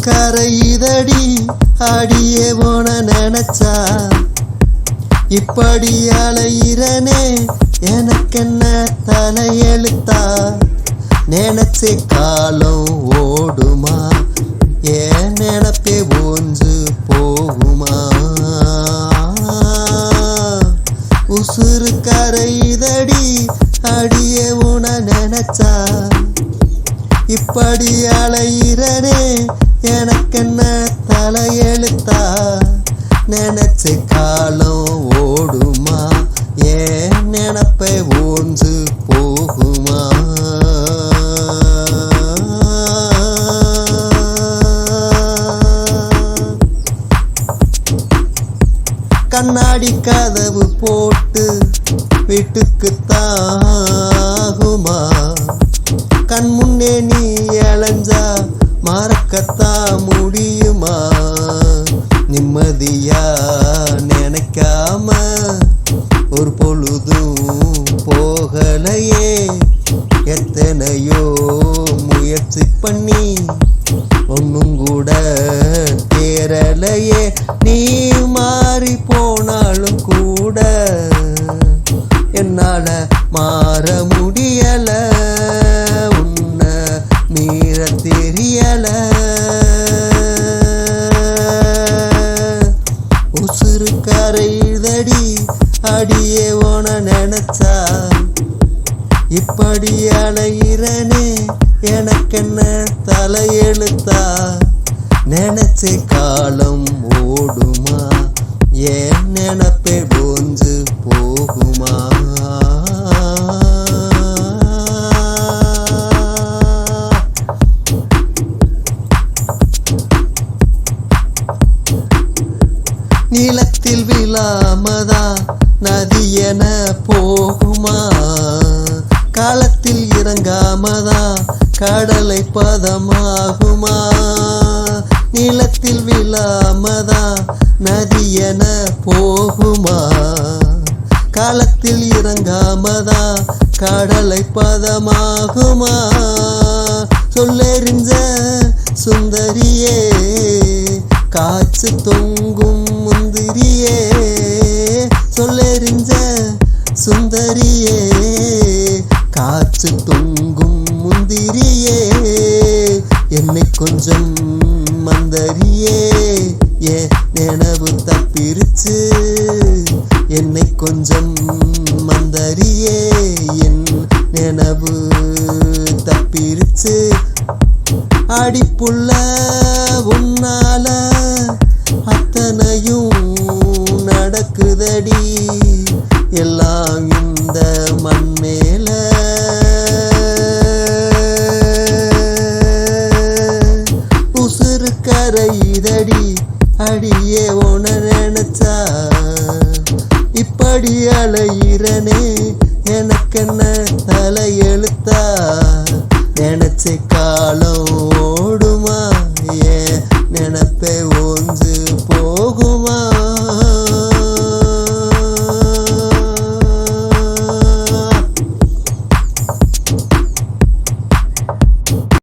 கரையுதடி அடியே போன நினைச்சா? இப்படி அலையிறனே எனக்கென்ன தலையெழுத்தா? நினைச்சே காலம் ஓடுமா? ஏன் நினப்பே ஓஞ்சு போகுமா? உசுறு கரையுதடி இப்படி அலையிறனே எனக்கென்ன தலையெழுத்தா? நினைச்சு காலம் ஓடுமா? ஏன் நினப்பை ஓன்று போகுமா? கண்ணாடி கதவு போட்டு வீட்டுக்கு தாகுமா? கண் முன்னே நீ இழஞ்சா மறக்கத்தா முடியுமா? நிம்மதியா நினைக்காம ஒரு பொழுதும் போகலையே. எத்தனையோ முயற்சி பண்ணி ஒன்றும் கூட தேரலையே நீ மாறி போனாலும் கூட என்னால மாற உசுறு அடியே ஓன நினைச்சா இப்படி அலையிறனே எனக்கென்ன தலையெழுத்தா நினைச்ச காலம் ஓடுமா? ஏன் நினப்பே போஞ்சு போகுமா? நீளத்தில் விழாமதா நதி என போகுமா? காலத்தில் இறங்காமதா கடலை பதமாகுமா? நிலத்தில் விழாமதா நதி என போகுமா? காலத்தில் இறங்காமதா கடலை பதமாகுமா? சொல்லெறிஞ்ச சுந்தரியே காற்று தொங்கும் சுந்தரியே சொல்லெறிஞ்ச சுந்தரியே காற்று தொங்கும் முந்திரியே என்னை கொஞ்சம் மந்தரியே ஏ நினைவு தப்பிருச்சு என்னை கொஞ்சம் மந்தரியே என் நினைவு தப்பிருச்சு. அடிப்புள்ள உன்னால அடி எல்லாம் இந்த மண் மேல உசுறு கரையுதடி அடியே உன நினைச்சா. இப்படி அலையிறனே எனக்கென்ன தலை எழுத்தா நினைச்ச காலம் ஓடுமா? ஏன் நினப்பே